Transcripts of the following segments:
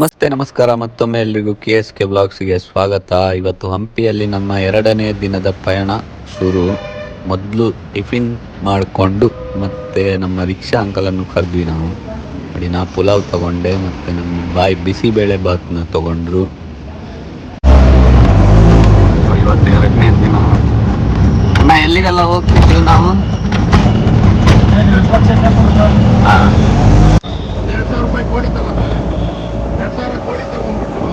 ನಮಸ್ತೆ ನಮಸ್ಕಾರ. ಮತ್ತೊಮ್ಮೆ ಎಲ್ರಿಗೂ ಕೆ ಎಸ್ ಕೆ ಬ್ಲಾಗ್ಸ್ಗೆ ಸ್ವಾಗತ. ಇವತ್ತು ಹಂಪಿಯಲ್ಲಿ ನಮ್ಮ ಎರಡನೇ ದಿನದ ಪಯಣ ಶುರು. ಮೊದಲು ಟಿಫಿನ್ ಮಾಡಿಕೊಂಡು ಮತ್ತೆ ನಮ್ಮ ರಿಕ್ಷಾ ಅಂಕಲನ್ನು ಕರೆದ್ವಿ ನಾವು. ನೋಡಿ ನಾ ಪುಲಾವ್ ತಗೊಂಡೆ ಮತ್ತು ನಮ್ಮ ಬಾಯಿ ಬಿಸಿಬೇಳೆ ಬಾತ್ನ ತಗೊಂಡ್ರು. ಇವತ್ತು ಎರಡನೇ ದಿನ. ಅಣ್ಣ ಎಲ್ಲಿಗೆಲ್ಲ ಹೋಗ್ತಿದ್ವಿ ನಾವು ಹಾಂ ಎರಡು ಸಾವಿರ ರೂಪಾಯಿ ಕೋಡಿ ತಗೋತಾರೆ ಎರಡು ಸಾವಿರ ಕೋಡಿ ತಗೊಂಡ್ಬಿಟ್ಟು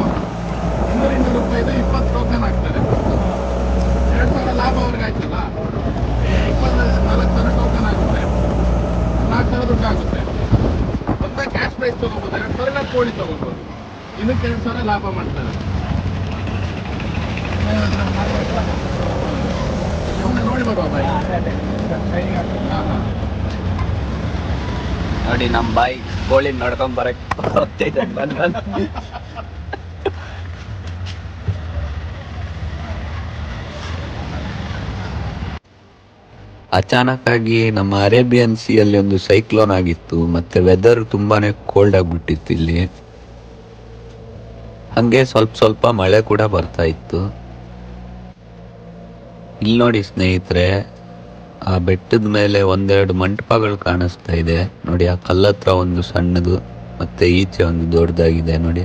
ಇನ್ನೂರು ಇನ್ನೂರು ರೂಪಾಯಿದು ಇಪ್ಪತ್ತು ಟೋಕನ್ ಆಗ್ತದೆ ಎರಡು ಸಾವಿರ ಲಾಭ ಅವ್ರಿಗೆ ಆಯ್ತಲ್ಲ ಇಪ್ಪತ್ತು ನಾಲ್ಕು ಸಾವಿರ ಟೋಕನ್ ಆಗುತ್ತೆ ನಾಲ್ಕು ಸಾವಿರ ದುಡ್ಡು ಆಗುತ್ತೆ ಒಂದೇ ಕ್ಯಾಶ್ ಪ್ರೈಸ್ ತಗೋಬೋದು ಎರಡು ಸಾವಿರ ಕೋಳಿ ತಗೊಳ್ಬೋದು. ಇನ್ನು ಕೆಲವು ಲಾಭ ಮಾಡ್ತಾರೆ. ನೋಡಿ ಬಾಯಿ. ನಮ್ಮ ಬಾಯಿ ಕೋಳಿ ನಡ್ಕೊಂಡ್ ಬರಕ್ ಬಂದ್. ಅಚಾನಕ್ ಆಗಿ ನಮ್ಮ ಅರೇಬಿಯನ್ ಸಿ ಅಲ್ಲಿ ಒಂದು ಸೈಕ್ಲೋನ್ ಆಗಿತ್ತು, ಮತ್ತೆ ವೆದರ್ ತುಂಬಾನೇ ಕೋಲ್ಡ್ ಆಗಿಬಿಟ್ಟಿತ್ತು ಇಲ್ಲಿ. ಹಂಗೆ ಸ್ವಲ್ಪ ಸ್ವಲ್ಪ ಮಳೆ ಕೂಡ ಬರ್ತಾ ಇತ್ತು. ಇಲ್ಲಿ ನೋಡಿ ಸ್ನೇಹಿತರೆ, ಆ ಬೆಟ್ಟದ ಮೇಲೆ ಒಂದೆರಡು ಮಂಟಪಗಳು ಕಾಣಿಸ್ತಾ ಇದೆ. ನೋಡಿ, ಆ ಕಲ್ಲತ್ರ ಒಂದು ಸಣ್ಣದು, ಮತ್ತೆ ಈಚೆ ಒಂದು ದೊಡ್ಡದಾಗಿದೆ, ನೋಡಿ.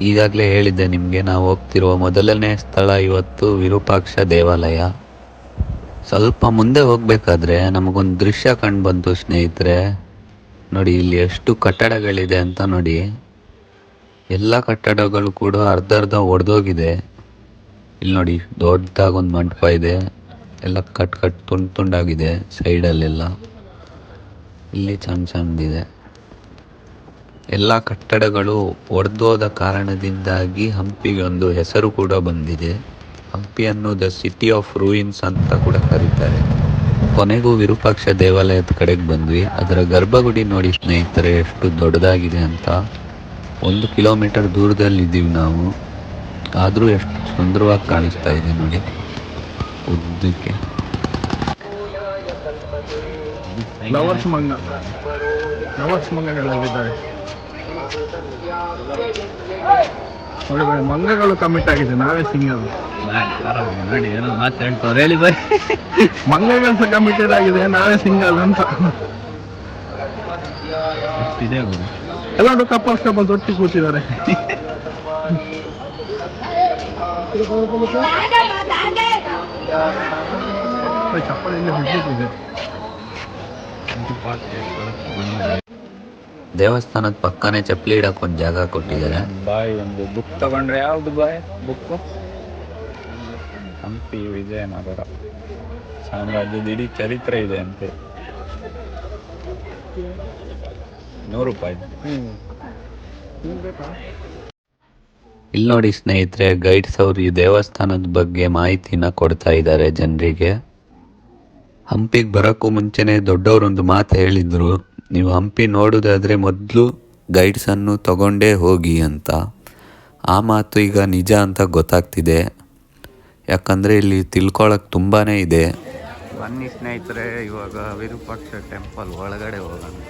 ಈಗಾಗಲೇ ಹೇಳಿದ್ದೆ ನಿಮಗೆ, ನಾವು ಹೋಗ್ತಿರುವ ಮೊದಲನೇ ಸ್ಥಳ ಇವತ್ತು ವಿರೂಪಾಕ್ಷ ದೇವಾಲಯ. ಸ್ವಲ್ಪ ಮುಂದೆ ಹೋಗ್ಬೇಕಾದ್ರೆ ನಮಗೊಂದು ದೃಶ್ಯ ಕಂಡು ಬಂತು ಸ್ನೇಹಿತರೆ. ನೋಡಿ, ಇಲ್ಲಿ ಎಷ್ಟು ಕಟ್ಟಡಗಳಿದೆ ಅಂತ ನೋಡಿ. ಎಲ್ಲ ಕಟ್ಟಡಗಳು ಕೂಡ ಅರ್ಧ ಅರ್ಧ ಒಡೆದೋಗಿದೆ. ಇಲ್ಲಿ ನೋಡಿ, ದೊಡ್ಡದಾಗಿ ಒಂದು ಮಂಟಪ ಇದೆ. ಎಲ್ಲ ಕಟ್ ಕಟ್ ತುಂಡು ತುಂಡಾಗಿದೆ ಸೈಡಲ್ಲೆಲ್ಲ. ಇಲ್ಲಿ ಚಂದ ಚಂದಿದೆ. ಎಲ್ಲ ಕಟ್ಟಡಗಳು ಒಡೆದೋದ ಕಾರಣದಿಂದಾಗಿ ಹಂಪಿಗೆ ಒಂದು ಹೆಸರು ಕೂಡ ಬಂದಿದೆ. ಹಂಪಿಯನ್ನು ದ ಸಿಟಿ ಆಫ್ ರೂಯಿನ್ಸ್ ಅಂತ ಕೂಡ ಕರೀತಾರೆ. ಕೊನೆಗೂ ವಿರೂಪಾಕ್ಷ ದೇವಾಲಯದ ಕಡೆಗೆ ಬಂದ್ವಿ. ಅದರ ಗರ್ಭಗುಡಿ ನೋಡಿ ಸ್ನೇಹಿತರೆ, ಎಷ್ಟು ದೊಡ್ಡದಾಗಿದೆ ಅಂತ. ಒಂದು ಕಿಲೋಮೀಟರ್ ದೂರದಲ್ಲಿ ಇದ್ದೀವಿ ನಾವು. ಆದರೂ ಎಷ್ಟು ಸುಂದರವಾಗಿ ಕಾಣಿಸ್ತಾ ಇದೆ ನೋಡಿ. ಉದ್ದಕ್ಕೆ. ಬೈ, ಮಂಗಗಳು ಕಮಿಟ್ ಆಗಿದೆ. ನಾವೇ ಸಿಂಗಲ್ ನೋಡಿ ಏನೋ ಮಾತಾಡ್ತಾರೆ ಹೇಳಿ ಬೈ ಮಂಗಗಳು ಸಹ ಕಮಿಟೆಡ್ ಆಗಿದೆ. ನಾವೇ ಸಿಂಗಲ್ ಅಂತ. ಇದೆ ಎಲ್ಲರೂ ಕಪ್ಪಲ್ಸ್ ಕಪ್ಪಲ್ಸ್ ಒಟ್ಟಿ ಕೂತಿದ್ದಾರೆ. ಚಪ್ಪಲಿ ಇಲ್ಲಿ ಬಿದ್ದಿದೆ ದೇವಸ್ಥಾನದ ಪಕ್ಕನೇ ಚಪ್ಪಲಿ ಇಡಕ್ಕೆ ಒಂದು ಜಾಗ ಕೊಟ್ಟಿದ್ದಾರೆ. ಬಾಯ್ ಒಂದು ಬುಕ್ ತಗೊಂಡ್ರೆ ಯಾವ್ದು ಬಾಯ್? ಬುಕ್ ಹಂಪಿ ವಿಜಯನಗರ. ಸಾಮ್ರಾಜ್ಯದ ಇಡೀ ಚರಿತ್ರೆ ಇದೆ ಅಂತೆ. ನೂರು ರೂಪಾಯಿ. ಇಲ್ಲಿ ನೋಡಿ ಸ್ನೇಹಿತರೆ ಗೈಡ್ಸ್ ಅವರು ಈ ದೇವಸ್ಥಾನದ ಬಗ್ಗೆ ಮಾಹಿತಿನ ಕೊಡ್ತಾ ಇದ್ದಾರೆ ಜನರಿಗೆ. ಹಂಪಿಗೆ ಬರೋಕ್ಕೂ ಮುಂಚೆನೆ ದೊಡ್ಡವರೊಂದು ಮಾತು ಹೇಳಿದ್ರು. ನೀವು ಹಂಪಿ ನೋಡೋದಾದರೆ ಮೊದಲು ಗೈಡ್ಸನ್ನು ತಗೊಂಡೇ ಹೋಗಿ ಅಂತ. ಆ ಮಾತು ಈಗ ನಿಜ ಅಂತ ಗೊತ್ತಾಗ್ತಿದೆ. ಯಾಕಂದರೆ ಇಲ್ಲಿ ತಿಳ್ಕೊಳಕ್ಕೆ ತುಂಬಾ ಇದೆ. ಬನ್ನಿ ಸ್ನೇಹಿತರೆ ಇವಾಗ ವಿರೂಪಾಕ್ಷ ಟೆಂಪಲ್ ಒಳಗಡೆ ಹೋಗೋಣ.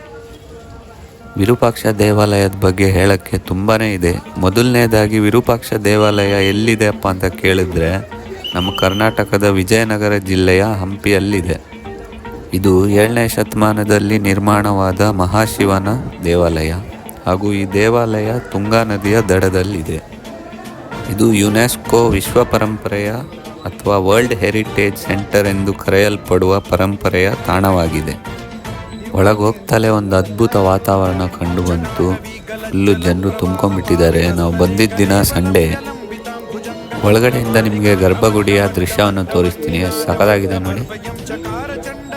ವಿರೂಪಾಕ್ಷ ದೇವಾಲಯದ ಬಗ್ಗೆ ಹೇಳಕ್ಕೆ ತುಂಬಾ ಇದೆ. ಮೊದಲನೇದಾಗಿ ವಿರೂಪಾಕ್ಷ ದೇವಾಲಯ ಎಲ್ಲಿದೆಪ್ಪ ಅಂತ ಕೇಳಿದ್ರೆ ನಮ್ಮ ಕರ್ನಾಟಕದ ವಿಜಯನಗರ ಜಿಲ್ಲೆಯ ಹಂಪಿಯಲ್ಲಿದೆ. ಇದು ಏಳನೇ ಶತಮಾನದಲ್ಲಿ ನಿರ್ಮಾಣವಾದ ಮಹಾಶಿವನ ದೇವಾಲಯ. ಹಾಗೂ ಈ ದೇವಾಲಯ ತುಂಗಾ ನದಿಯ ದಡದಲ್ಲಿದೆ. ಇದು ಯುನೆಸ್ಕೋ ವಿಶ್ವ ಪರಂಪರೆಯ ಅಥವಾ ವರ್ಲ್ಡ್ ಹೆರಿಟೇಜ್ ಸೆಂಟರ್ ಎಂದು ಕರೆಯಲ್ಪಡುವ ಪರಂಪರೆಯ ತಾಣವಾಗಿದೆ. ಒಳಗೋಗ್ತಲೇ ಒಂದು ಅದ್ಭುತ ವಾತಾವರಣ ಕಂಡು ಬಂತು ಫುಲ್ಲು ಜನರು ತುಂಬ್ಕೊಂಡ್ಬಿಟ್ಟಿದ್ದಾರೆ. ನಾವು ಬಂದಿದ್ದ ದಿನ ಸಂಡೇ. ಒಳಗಡೆಯಿಂದ ನಿಮಗೆ ಗರ್ಭಗುಡಿಯ ದೃಶ್ಯವನ್ನು ತೋರಿಸ್ತೀನಿ. ಸಕದಾಗಿದೆ ನೋಡಿ.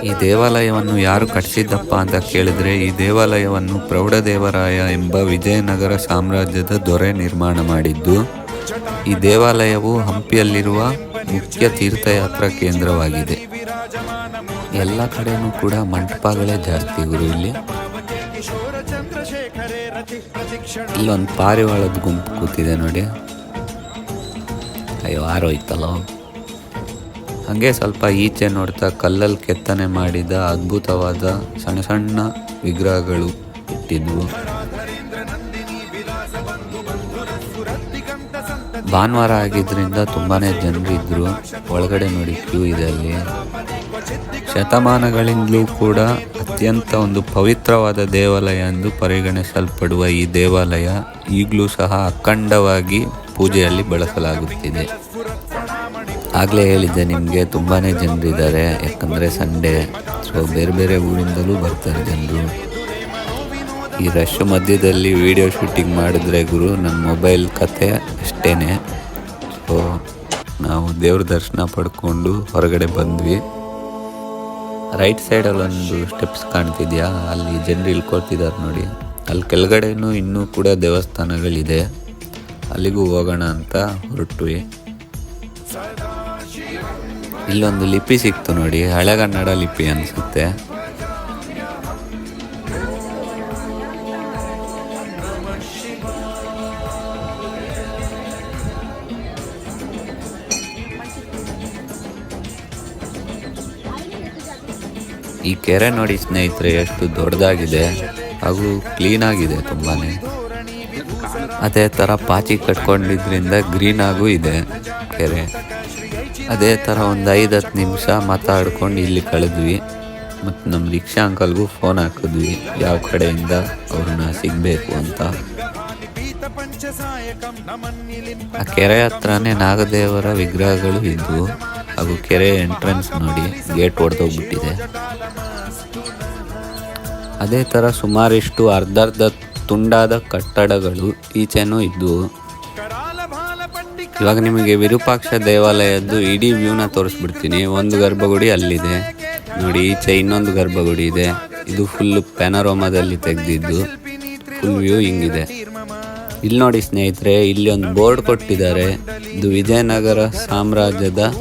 ಈ ದೇವಾಲಯವನ್ನು ಯಾರು ಕಟ್ಟಿಸಿದ್ದಪ್ಪ ಅಂತ ಕೇಳಿದ್ರೆ, ಈ ದೇವಾಲಯವನ್ನು ಪ್ರೌಢದೇವರಾಯ ಎಂಬ ವಿಜಯನಗರ ಸಾಮ್ರಾಜ್ಯದ ದೊರೆ ನಿರ್ಮಾಣ ಮಾಡಿದ್ದು, ಈ ದೇವಾಲಯವು ಹಂಪಿಯಲ್ಲಿರುವ ಮುಖ್ಯ ತೀರ್ಥಯಾತ್ರಾ ಕೇಂದ್ರವಾಗಿದೆ. ಎಲ್ಲ ಕಡೆನೂ ಕೂಡ ಮಂಟಪಗಳೇ ಜಾಸ್ತಿ ಇವರು ಇಲ್ಲಿ. ಇಲ್ಲೊಂದು ಪಾರಿವಾಳದ ಗುಂಪು ಕೂತಿದೆ ನೋಡಿ. ಅಯ್ಯೋ, ಆರೋಯ್ತಲ್ಲ. ಹಾಗೆ ಸ್ವಲ್ಪ ಈಚೆ ನೋಡ್ತಾ ಕಲ್ಲಲ್ಲಿ ಕೆತ್ತನೆ ಮಾಡಿದ ಅದ್ಭುತವಾದ ಸಣ್ಣ ಸಣ್ಣ ವಿಗ್ರಹಗಳು ಇಟ್ಟಿದ್ವು. ಭಾನುವಾರ ಆಗಿದ್ದರಿಂದ ತುಂಬಾ ಜನರಿದ್ದರು ಒಳಗಡೆ ನೋಡಿ ಕ್ಯೂ ಇದೆ ಶತಮಾನಗಳಿಂದಲೂ ಕೂಡ ಅತ್ಯಂತ ಒಂದು ಪವಿತ್ರವಾದ ದೇವಾಲಯ ಎಂದು ಪರಿಗಣಿಸಲ್ಪಡುವ ಈ ದೇವಾಲಯ ಈಗಲೂ ಸಹ ಅಖಂಡವಾಗಿ ಪೂಜೆಯಲ್ಲಿ ಬಳಸಲಾಗುತ್ತಿದೆ. ಆಗಲೇ ಹೇಳಿದ್ದೆ ನಿಮಗೆ ತುಂಬಾ ಜನರಿದ್ದಾರೆ ಯಾಕಂದರೆ ಸಂಡೇ ಸೊ ಬೇರೆ ಬೇರೆ ಊರಿಂದಲೂ ಬರ್ತಾರೆ ಜನರು. ಈ ರಶ್ ಮಧ್ಯದಲ್ಲಿ ವಿಡಿಯೋ ಶೂಟಿಂಗ್ ಮಾಡಿದ್ರೆ ಗುರು ನನ್ನ ಮೊಬೈಲ್ ಕತೆ ಅಷ್ಟೇ ಸೊ ನಾವು ದೇವ್ರ ದರ್ಶನ ಪಡ್ಕೊಂಡು ಹೊರಗಡೆ ಬಂದ್ವಿ. ರೈಟ್ ಸೈಡಲ್ಲಿ ಒಂದು ಸ್ಟೆಪ್ಸ್ ಕಾಣ್ತಿದ್ಯಾ? ಅಲ್ಲಿ ಜನರು ಇಳ್ಕೊಳ್ತಿದ್ದಾರೆ ನೋಡಿ. ಅಲ್ಲಿ ಕೆಳಗಡೆನೂ ಇನ್ನೂ ಕೂಡ ದೇವಸ್ಥಾನಗಳಿದೆ. ಅಲ್ಲಿಗೂ ಹೋಗೋಣ ಅಂತ ಹೊರಟ್ವಿ. ಇಲ್ಲೊಂದು ಲಿಪಿ ಸಿಕ್ತು ನೋಡಿ ಹಳೆಗನ್ನಡ ಲಿಪಿ ಅನಿಸುತ್ತೆ. ಈ ಕೆರೆ ನೋಡಿ ಸ್ನೇಹಿತರೆ, ಎಷ್ಟು ದೊಡ್ಡದಾಗಿದೆ. ಹಾಗೂ ಕ್ಲೀನ್ ಆಗಿದೆ ತುಂಬಾ ಅದೇ ಥರ ಪಾಚಿ ಕಟ್ಕೊಂಡಿದ್ರಿಂದ ಗ್ರೀನ್ ಆಗೂ ಇದೆ ಕೆರೆ. ಅದೇ ಥರ ಒಂದು ಐದು ಹತ್ತು ನಿಮಿಷ ಮಾತಾಡ್ಕೊಂಡು ಇಲ್ಲಿ ಕಳೆದ್ವಿ. ಮತ್ತು ನಮ್ಮ ರಿಕ್ಷಾ ಅಂಕಲ್ಗೂ ಫೋನ್ ಹಾಕಿದ್ವಿ. ಯಾವ ಕಡೆಯಿಂದ ಅವ್ರನ್ನ ಸಿಗಬೇಕು ಅಂತ. ಆ ಕೆರೆ ಹತ್ರನೇ ನಾಗದೇವರ ವಿಗ್ರಹಗಳು ಇದ್ವು ಹಾಗೂ ಕೆರೆ ಎಂಟ್ರೆನ್ಸ್ ನೋಡಿ ಗೇಟ್ ಹೊಡೆದೋಗ್ಬಿಟ್ಟಿದೆ ಅದೇ ಥರ ಸುಮಾರಿಷ್ಟು ಅರ್ಧರ್ಧ ತುಂಡಾದ ಕಟ್ಟಡಗಳು ಈಚೆನೂ ಇದ್ವು. ಇವಾಗ ನಿಮಗೆ ವಿರೂಪಾಕ್ಷ ದೇವಾಲಯದ್ದು ಇಡೀ ವ್ಯೂನ ತೋರಿಸ್ಬಿಡ್ತೀನಿ. ಒಂದು ಗರ್ಭಗುಡಿ ಅಲ್ಲಿದೆ. ನೋಡಿ, ಈಚೆ ಇನ್ನೊಂದು ಗರ್ಭಗುಡಿ ಇದೆ. ಇದು ಫುಲ್ ಪ್ಯಾನರೋಮಾದಲ್ಲಿ ತೆಗೆದಿದ್ದು. ಫುಲ್ ವ್ಯೂ ಹಿಂಗಿದೆ. ಇಲ್ಲಿ ನೋಡಿ ಸ್ನೇಹಿತರೆ, ಇಲ್ಲಿ ಒಂದು ಬೋರ್ಡ್ ಕೊಟ್ಟಿದ್ದಾರೆ. ಇದು ವಿಜಯನಗರ ಸಾಮ್ರಾಜ್ಯದ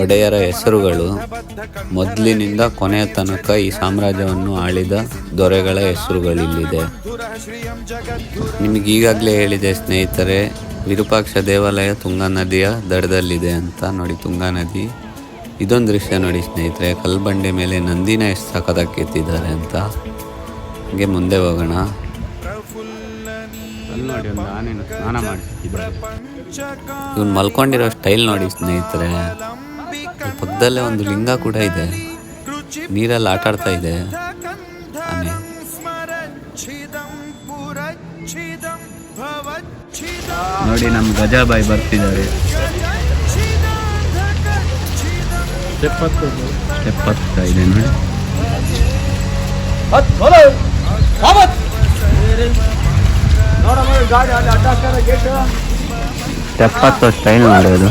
ಒಡೆಯರ ಹೆಸರುಗಳು ಮೊದಲಿನಿಂದ ಕೊನೆಯ ತನಕ ಈ ಸಾಮ್ರಾಜ್ಯವನ್ನು ಆಳಿದ ದೊರೆಗಳ ಹೆಸರುಗಳಿಲ್ಲಿದೆ. ನಿಮ್ಗೆ ಈಗಾಗಲೇ ಹೇಳಿದೆ ಸ್ನೇಹಿತರೆ ವಿರೂಪಾಕ್ಷ ದೇವಾಲಯ ತುಂಗಾ ನದಿಯ ದಡದಲ್ಲಿದೆ ಅಂತ. ನೋಡಿ ತುಂಗಾ ನದಿ. ಇದೊಂದು ದೃಶ್ಯ ನೋಡಿ ಸ್ನೇಹಿತರೆ ಕಲ್ಬಂಡೆ ಮೇಲೆ ನಂದಿನ ಎಷ್ಟು ಸಖತ್ತಾಗಿ ಕೆತ್ತಿದ್ದಾರೆ ಅಂತ. ಹಂಗೆ ಮುಂದೆ ಹೋಗೋಣ. ನೋಡಿ ಒಂದು ಸ್ನಾನ ಮಾಡಿಸಿದ್ದಾರೆ ಇವ್ನು ಮಲ್ಕೊಂಡಿರೋ ಸ್ಟೈಲ್ ನೋಡಿ ಸ್ನೇಹಿತರೆ. ಪಕ್ಕದಲ್ಲೇ ಒಂದು ಲಿಂಗ ಕೂಡ ಇದೆ. ನೀರಲ್ಲಿ ಆಟ ಆಡ್ತಾ ಇದೆ ನೋಡಿ ನಮ್ಮ ಗಜಾಬಾಯಿ ಬರ್ತಿದ್ದಾರೆ. ಎಪ್ಪತ್ತ ಇದೆ ನೋಡಿ. ಎಪ್ಪತ್ತು ಸ್ಟೈಲ್ ಮಾಡೋದು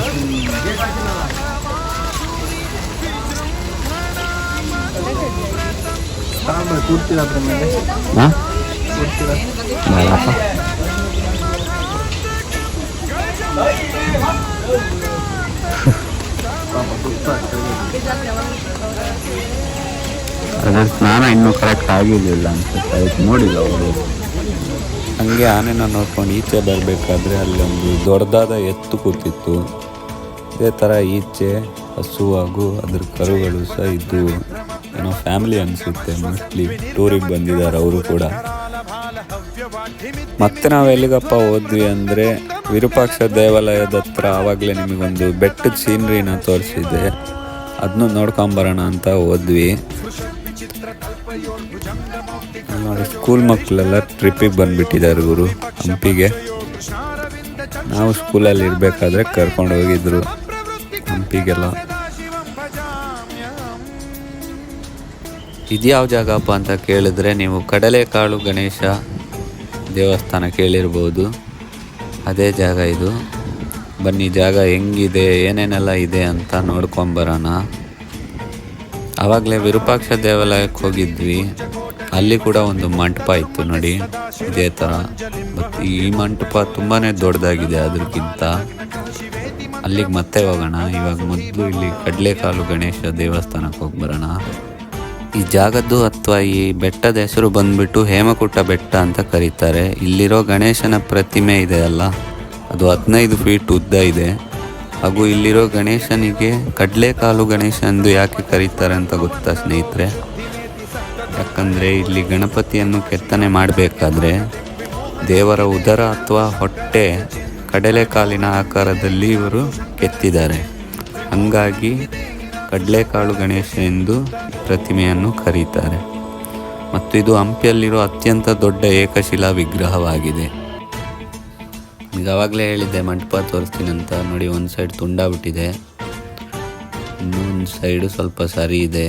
ಹಾಂ? ಅದ್ರ ಸ್ನಾನ ಇನ್ನೂ ಕರೆಕ್ಟ್ ಆಗಿರಲಿಲ್ಲ ಅನ್ಸುತ್ತೆ. ಅದಕ್ಕೆ ನೋಡಿಲ್ಲ ಅವರು. ಹಂಗೆ ಆನೆನ ನೋಡ್ಕೊಂಡು ಈಚೆ ಬರಬೇಕಾದ್ರೆ ಅಲ್ಲೊಂದು ದೊಡ್ಡದಾದ ಎತ್ತು ಕೂತಿತ್ತು. ಇದೇ ಥರ ಈಚೆ ಹಸು ಹಾಗೂ ಅದ್ರ ಕರುಗಳು ಸಹ ಇದ್ದವು ಏನೋ ಫ್ಯಾಮಿಲಿ ಅನಿಸುತ್ತೆ ಮೋಸ್ಟ್ಲಿ ಟೂರಿಗೆ ಬಂದಿದ್ದಾರೆ, ಅವರು ಕೂಡ. ಮತ್ತೆ ನಾವು ಎಲ್ಲಿಗಪ್ಪ ಹೋದ್ವಿ ಅಂದರೆ ವಿರೂಪಾಕ್ಷ ದೇವಾಲಯದ ಹತ್ರ ಆವಾಗಲೇ ನಿಮಗೊಂದು ಬೆಟ್ಟದ ಸೀನ್ರಿನ ತೋರಿಸಿದೆ ಅದನ್ನು ನೋಡ್ಕೊಂಬರೋಣ ಅಂತ ಹೋದ್ವಿ. ಸ್ಕೂಲ್ ಮಕ್ಕಳೆಲ್ಲ ಟ್ರಿಪ್ಪಿಗೆ ಬಂದುಬಿಟ್ಟಿದ್ದಾರೆ ಗುರು, ಹಂಪಿಗೆ. ನಾವು ಸ್ಕೂಲಲ್ಲಿ ಇರಬೇಕಾದ್ರೆ ಕರ್ಕೊಂಡು ಹೋಗಿದ್ರು, ಹಂಪಿಗೆಲ್ಲ. ಇದ್ಯಾವ ಜಾಗಪ್ಪ ಅಂತ ಕೇಳಿದ್ರೆ ನೀವು ಕಡಲೆಕಾಳು ಗಣೇಶ ದೇವಸ್ಥಾನ ಕೇಳಿರ್ಬೋದು. ಅದೇ ಜಾಗ ಇದು. ಬನ್ನಿ, ಜಾಗ ಹೆಂಗಿದೆ, ಏನೇನೆಲ್ಲ ಇದೆ ಅಂತ ನೋಡ್ಕೊಂಬರೋಣ ಆವಾಗಲೇ ವಿರೂಪಾಕ್ಷ ದೇವಾಲಯಕ್ಕೆ ಹೋಗಿದ್ವಿ. ಅಲ್ಲಿ ಕೂಡ ಒಂದು ಮಂಟಪ ಇತ್ತು ನೋಡಿ, ಇದೇ ಥರ ಬಟ್ ಈ ಮಂಟಪ ತುಂಬಾ ದೊಡ್ಡದಾಗಿದೆ ಅದಕ್ಕಿಂತ ಅಲ್ಲಿಗೆ ಮತ್ತೆ ಹೋಗೋಣ. ಇವಾಗ ಮೊದಲು ಇಲ್ಲಿ ಕಡಲೆಕಾಲು ಗಣೇಶ ದೇವಸ್ಥಾನಕ್ಕೆ ಹೋಗಿ ಬರೋಣ. ಈ ಜಾಗದ್ದು ಅಥವಾ ಈ ಬೆಟ್ಟದ ಹೆಸರು ಬಂದ್ಬಿಟ್ಟು ಹೇಮಕೂಟ ಬೆಟ್ಟ ಅಂತ ಕರೀತಾರೆ. ಇಲ್ಲಿರೋ ಗಣೇಶನ ಪ್ರತಿಮೆ ಇದೆ ಅಲ್ಲ, ಅದು ಹದಿನೈದು ಫೀಟ್ ಉದ್ದ ಇದೆ. ಹಾಗೂ ಇಲ್ಲಿರೋ ಗಣೇಶನಿಗೆ ಕಡಲೆಕಾಲು ಗಣೇಶ ಎಂದು ಯಾಕೆ ಕರೀತಾರೆ ಅಂತ ಗೊತ್ತಾ ಸ್ನೇಹಿತರೆ? ಯಾಕಂದರೆ ಇಲ್ಲಿ ಗಣಪತಿಯನ್ನು ಕೆತ್ತನೆ ಮಾಡಬೇಕಾದ್ರೆ ದೇವರ ಉದರ ಅಥವಾ ಹೊಟ್ಟೆ ಕಡಲೆಕಾಲಿನ ಆಕಾರದಲ್ಲಿ ಇವರು ಕೆತ್ತಿದ್ದಾರೆ. ಹಂಗಾಗಿ ಕಡಲೆಕಾಳು ಗಣೇಶ ಎಂದು ಪ್ರತಿಮೆಯನ್ನು ಕರೀತಾರೆ. ಮತ್ತು ಇದು ಹಂಪಿಯಲ್ಲಿರುವ ಅತ್ಯಂತ ದೊಡ್ಡ ಏಕಶಿಲಾ ವಿಗ್ರಹವಾಗಿದೆ. ಈಗ ಆವಾಗಲೇ ಹೇಳಿದ್ದೆ, ಮಂಟಪ ತೋರಿಸ್ತೀನಿ ಅಂತ. ನೋಡಿ, ಒಂದು ಸೈಡ್ ತುಂಡಾಗ್ಬಿಟ್ಟಿದೆ ಇನ್ನೊಂದು ಸೈಡು ಸ್ವಲ್ಪ ಸರಿ ಇದೆ.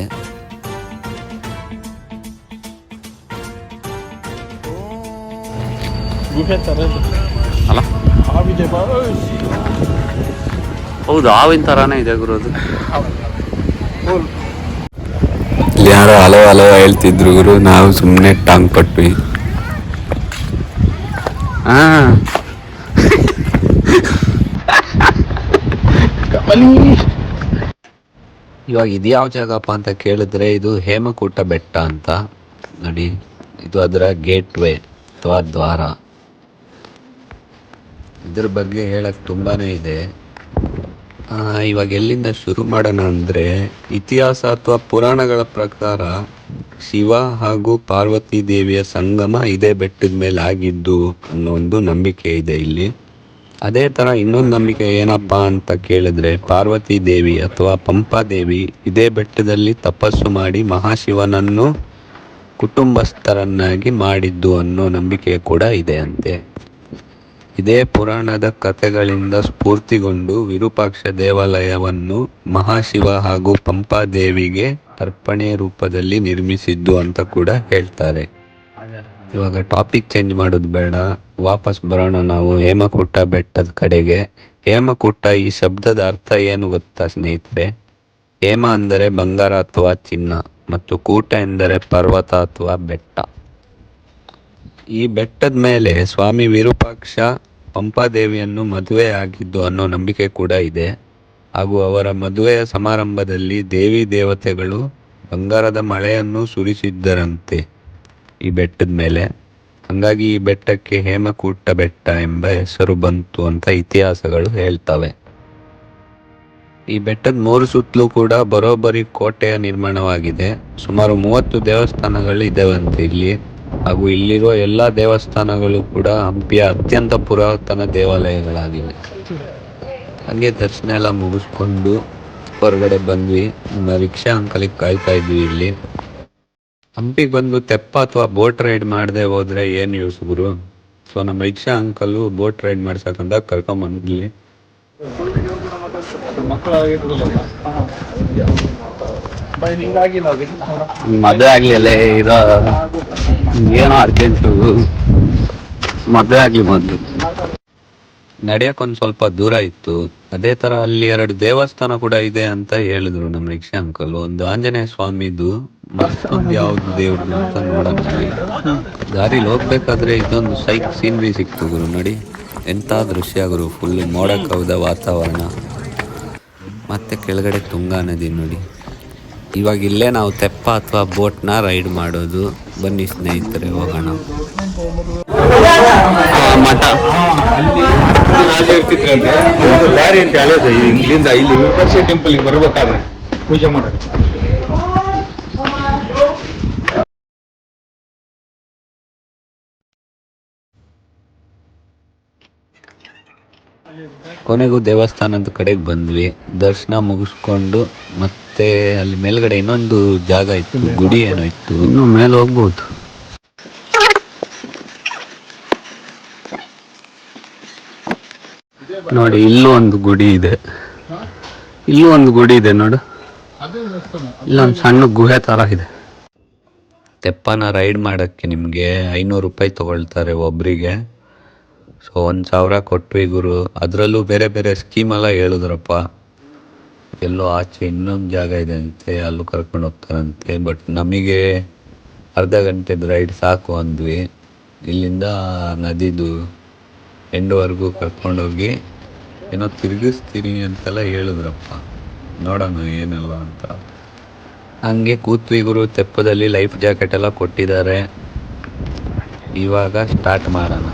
ಅಲ್ಲ? ಹೌದು ಹಾವಿನ ತರಾನೇ ಇದೆ ಗುರು ಅದು. ಯಾರೋ ಹಲೋ ಹಲೋ ಹೇಳ್ತಿದ್ರು ಗುರು. ನಾವು ಸುಮ್ಮನೆ ಟಾಂಗ್ ಪಟ್ವಿ ಹಾ ಕಮಲಿ ಇವಾಗ ಇದು ಯಾವ ಜಾಗಪ್ಪ ಅಂತ ಕೇಳಿದ್ರೆ ಇದು ಹೇಮಕೂಟ ಬೆಟ್ಟ ಅಂತ. ನೋಡಿ ಇದು ಅದರ ಗೇಟ್ ವೇ ಅಥವಾ ದ್ವಾರ. ಇದ್ರ ಬಗ್ಗೆ ಹೇಳಕ್ ತುಂಬಾನೇ ಇದೆ. ಇವಾಗ ಎಲ್ಲಿಂದ ಶುರು ಮಾಡೋಣ ಅಂದ್ರೆ ಇತಿಹಾಸ ಅಥವಾ ಪುರಾಣಗಳ ಪ್ರಕಾರ ಶಿವ ಹಾಗೂ ಪಾರ್ವತಿ ದೇವಿಯ ಸಂಗಮ ಇದೇ ಬೆಟ್ಟದ ಮೇಲೆ ಆಗಿದ್ದು ಅನ್ನೋ ಒಂದು ನಂಬಿಕೆ ಇದೆ ಇಲ್ಲಿ. ಅದೇ ತರ ಇನ್ನೊಂದು ನಂಬಿಕೆ ಏನಪ್ಪಾ ಅಂತ ಕೇಳಿದ್ರೆ ಪಾರ್ವತಿ ದೇವಿ ಅಥವಾ ಪಂಪಾ ದೇವಿ ಇದೇ ಬೆಟ್ಟದಲ್ಲಿ ತಪಸ್ಸು ಮಾಡಿ ಮಹಾಶಿವನನ್ನು ಕುಟುಂಬಸ್ಥರನ್ನಾಗಿ ಮಾಡಿದ್ದು ಅನ್ನೋ ನಂಬಿಕೆ ಕೂಡ ಇದೆ ಅಂತೆ. ಇದೇ ಪುರಾಣದ ಕಥೆಗಳಿಂದ ಸ್ಫೂರ್ತಿಗೊಂಡು ವಿರೂಪಾಕ್ಷ ದೇವಾಲಯವನ್ನು ಮಹಾಶಿವ ಹಾಗೂ ಪಂಪಾದೇವಿಗೆ ಅರ್ಪಣೆ ರೂಪದಲ್ಲಿ ನಿರ್ಮಿಸಿದ್ದು ಅಂತ ಕೂಡ ಹೇಳ್ತಾರೆ. ಇವಾಗ ಟಾಪಿಕ್ ಚೇಂಜ್ ಮಾಡೋದು ಬೇಡ. ವಾಪಸ್ ಬರೋಣ ನಾವು ಹೇಮಕೂಟ ಬೆಟ್ಟದ ಕಡೆಗೆ. ಹೇಮಕೂಟ ಈ ಶಬ್ದದ ಅರ್ಥ ಏನು ಗೊತ್ತಾ ಸ್ನೇಹಿತರೆ? ಹೇಮ ಅಂದರೆ ಬಂಗಾರ ಅಥವಾ ಚಿನ್ನ ಮತ್ತು ಕೂಟ ಎಂದರೆ ಪರ್ವತ ಅಥವಾ ಬೆಟ್ಟ. ಈ ಬೆಟ್ಟದ ಮೇಲೆ ಸ್ವಾಮಿ ವಿರೂಪಾಕ್ಷ ಪಂಪಾದೇವಿಯನ್ನು ಮದುವೆ ಆಗಿದ್ದು ಅನ್ನೋ ನಂಬಿಕೆ ಕೂಡ ಇದೆ. ಹಾಗೂ ಅವರ ಮದುವೆಯ ಸಮಾರಂಭದಲ್ಲಿ ದೇವಿ ದೇವತೆಗಳು ಬಂಗಾರದ ಮಳೆಯನ್ನು ಸುರಿಸಿದ್ದರಂತೆ ಈ ಬೆಟ್ಟದ ಮೇಲೆ. ಹಂಗಾಗಿ ಈ ಬೆಟ್ಟಕ್ಕೆ ಹೇಮಕೂಟ ಬೆಟ್ಟ ಎಂಬ ಹೆಸರು ಬಂತು ಅಂತ ಇತಿಹಾಸಗಳು ಹೇಳ್ತವೆ. ಈ ಬೆಟ್ಟದ ಮೂರು ಸುತ್ತಲೂ ಕೂಡ ಬರೋಬ್ಬರಿ ಕೋಟೆಯ ನಿರ್ಮಾಣವಾಗಿದೆ. ಸುಮಾರು ಮೂವತ್ತು ದೇವಸ್ಥಾನಗಳು ಇದಾವಂತೆ ಇಲ್ಲಿ. ಹಾಗೂ ಇಲ್ಲಿರುವ ಎಲ್ಲ ದೇವಸ್ಥಾನಗಳು ಕೂಡ ಹಂಪಿಯ ಅತ್ಯಂತ ಪುರಾತನ ದೇವಾಲಯಗಳಾಗಿವೆ. ಹಾಗೆ ದರ್ಶನ ಎಲ್ಲ ಮುಗಿಸ್ಕೊಂಡು ಹೊರಗಡೆ ಬಂದ್ವಿ. ನಮ್ಮ ರಿಕ್ಷಾ ಅಂಕಲಿಗೆ ಕಾಯ್ತಾ ಇದ್ವಿ ಇಲ್ಲಿ. ಹಂಪಿಗೆ ಬಂದು ತೆಪ್ಪ ಅಥವಾ ಬೋಟ್ ರೈಡ್ ಮಾಡದೆ ಹೋದ್ರೆ ಏನು ಯೂಸ್ ಗುರು? ಸೊ ನಮ್ಮ ರಿಕ್ಷಾ ಅಂಕಲು ಬೋಟ್ ರೈಡ್ ಮಾಡ್ಸಕ್ಕಂತ ಕರ್ಕೊಂಬಂದ್ಲಿ ಮದುವೆ ಆಗ್ಲಿಲ್ಲ ಇರೋ ಏನೋ ಅರ್ಜೆಂಟು? ಮದುವೆ ಆಗ್ಲಿ ಮೊದ್ಲು. ನಡೆಯಕ್ ಸ್ವಲ್ಪ ದೂರ ಇತ್ತು. ಅದೇ ತರ ಅಲ್ಲಿ ಎರಡು ದೇವಸ್ಥಾನ ಕೂಡ ಇದೆ ಅಂತ ಹೇಳಿದ್ರು ನಮ್ಮ ರಿಕ್ಷಾ ಅಂಕಲ್. ಒಂದು ಆಂಜನೇಯ ಸ್ವಾಮಿದು, ಮತ್ತೊಂದು ಯಾವ್ದು ದೇವ್ರದ್ದು ಅಂತ ನೋಡೋಣ. ದಾರಿಲಿ ಹೋಗ್ಬೇಕಾದ್ರೆ ಇದೊಂದು ಸೈಕ್ ಸೀನ್ರಿ ಸಿಕ್ತು ಗುರು, ನೋಡಿ. ಎಂತ ದೃಶ್ಯ ಗುರು ಫುಲ್ ಮೋಡಕ್ಕೆ ಹೋದ ವಾತಾವರಣ. ಮತ್ತೆ ಕೆಳಗಡೆ ತುಂಗಾ ನದಿ, ನೋಡಿ. ಇವಾಗ ಇಲ್ಲೇ ನಾವು ತೆಪ್ಪ ಅಥವಾ ಬೋಟ್ನ ರೈಡ್ ಮಾಡೋದು. ಬನ್ನಿ ಸ್ನೇಹಿತರೆ ಹೋಗೋಣ. ಮಠ. ದಾರಿ ಅಂತ ಹಳೇದು ಇಲ್ಲಿಂದ ಇಲ್ಲಿ ವಿಪರ್ಸೆ ಟೆಂಪಲ್ಗೆ ಬರ್ಬೇಕಾದ್ರೆ ಪೂಜೆ ಮಾಡಕ್ಕೆ ಕೊನೆಗೂ ದೇವಸ್ಥಾನದ ಕಡೆಗೆ ಬಂದ್ವಿ. ದರ್ಶನ ಮುಗಿಸ್ಕೊಂಡು ಮತ್ತೆ ಅಲ್ಲಿ ಮೇಲ್ಗಡೆ ಇನ್ನೊಂದು ಜಾಗ ಇತ್ತು ಗುಡಿ ಏನೋ ಇತ್ತು. ಇನ್ನು ಮೇಲೆ ಹೋಗ್ಬೋದು. ನೋಡಿ ಇಲ್ಲೂ ಒಂದು ಗುಡಿ ಇದೆ. ಇಲ್ಲೂ ಒಂದು ಗುಡಿ ಇದೆ ನೋಡು. ಇಲ್ಲೊಂದು ಸಣ್ಣ ಗುಹೆ ತರ ಇದೆ. ತೆಪ್ಪನ ರೈಡ್ ಮಾಡಕ್ಕೆ ನಿಮಗೆ ಐನೂರು ರೂಪಾಯಿ ತಗೊಳ್ತಾರೆ ಒಬ್ರಿಗೆ. ಸೊ ಒಂದು ಸಾವಿರ ಕೊಟ್ವಿ ಗುರು. ಅದರಲ್ಲೂ ಬೇರೆ ಬೇರೆ ಸ್ಕೀಮ್ ಎಲ್ಲ ಹೇಳಿದ್ರಪ್ಪ. ಎಲ್ಲೋ ಆಚೆ ಇನ್ನೊಂದು ಜಾಗ ಇದೆ ಅಂತೆ ಅಲ್ಲೂ ಕರ್ಕೊಂಡು ಹೋಗ್ತಾರಂತೆ. ಬಟ್ ನಮಗೆ ಅರ್ಧ ಗಂಟೆದು ರೈಡ್ ಸಾಕು ಅಂದ್ವಿ. ಇಲ್ಲಿಂದ ನದಿದು ಎಂಡ್ವರೆಗೂ ಕರ್ಕೊಂಡೋಗಿ ಏನೋ ತಿರುಗಿಸ್ತೀನಿ ಅಂತೆಲ್ಲ ಹೇಳಿದ್ರಪ್ಪ. ನೋಡೋಣ ಏನೆಲ್ಲ ಅಂತ. ಹಂಗೆ ಕೂತ್ವಿ ಗುರು, ತೆಪ್ಪದಲ್ಲಿ ಲೈಫ್ ಜಾಕೆಟ್ ಎಲ್ಲ ಕೊಟ್ಟಿದ್ದಾರೆ. ಇವಾಗ ಸ್ಟಾರ್ಟ್ ಮಾಡೋಣ.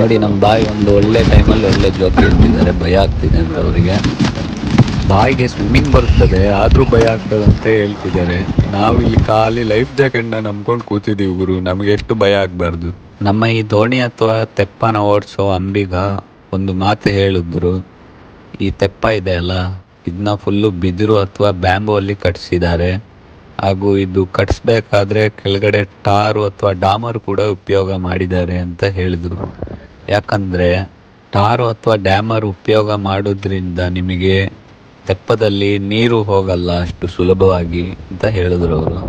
ನೋಡಿ ನಮ್ಮ ಬಾಯಿ ಒಂದು ಒಳ್ಳೆ ಟೈಮಲ್ಲಿ ಒಳ್ಳೆ ಜೋಕ್ ಹೇಳ್ತಿದ್ದಾರೆ. ಭಯ ಆಗ್ತಿದೆ ಅಂತ ಅವರಿಗೆ. ಬಾಯಿಗೆ ಸ್ವಿಮ್ಮಿಂಗ್ ಬರ್ತದೆ ಆದ್ರೂ ಭಯ ಆಗ್ತದೆ ಅಂತ ಹೇಳ್ತಿದ್ದಾರೆ. ನಾವು ಇಲ್ಲಿ ಖಾಲಿ ಲೈಫ್ ಜಾಕೆಟ್ನ ನಂಬ್ಕೊಂಡು ಕೂತಿದ್ದೀವಿ ಗುರು, ನಮಗೆ ಎಷ್ಟು ಭಯ ಆಗಬಾರ್ದು. ನಮ್ಮ ಈ ದೋಣಿ ಅಥವಾ ತೆಪ್ಪನ ಓಡಿಸೋ ಅಂಬಿಗ ಒಂದು ಮಾತು ಹೇಳಿದ್ರು ಈ ತೆಪ್ಪ ಇದೆ ಅಲ್ಲ, ಇದನ್ನ ಫುಲ್ಲು ಬಿದಿರು ಅಥವಾ ಬ್ಯಾಂಬೂ ಅಲ್ಲಿ ಕಟ್ಸಿದ್ದಾರೆ. ಹಾಗೂ ಇದು ಕಟ್ಸ್ಬೇಕಾದ್ರೆ ಕೆಳಗಡೆ ಟಾರು ಅಥವಾ ಡಾಮರ್ ಕೂಡ ಉಪಯೋಗ ಮಾಡಿದ್ದಾರೆ ಅಂತ ಹೇಳಿದ್ರು. ಯಾಕಂದ್ರೆ ಟಾರು ಅಥವಾ ಡ್ಯಾಮರ್ ಉಪಯೋಗ ಮಾಡೋದ್ರಿಂದ ನಿಮಗೆ ತೆಪ್ಪದಲ್ಲಿ ನೀರು ಹೋಗಲ್ಲ ಅಷ್ಟು ಸುಲಭವಾಗಿ ಅಂತ ಹೇಳಿದ್ರು ಅವರು.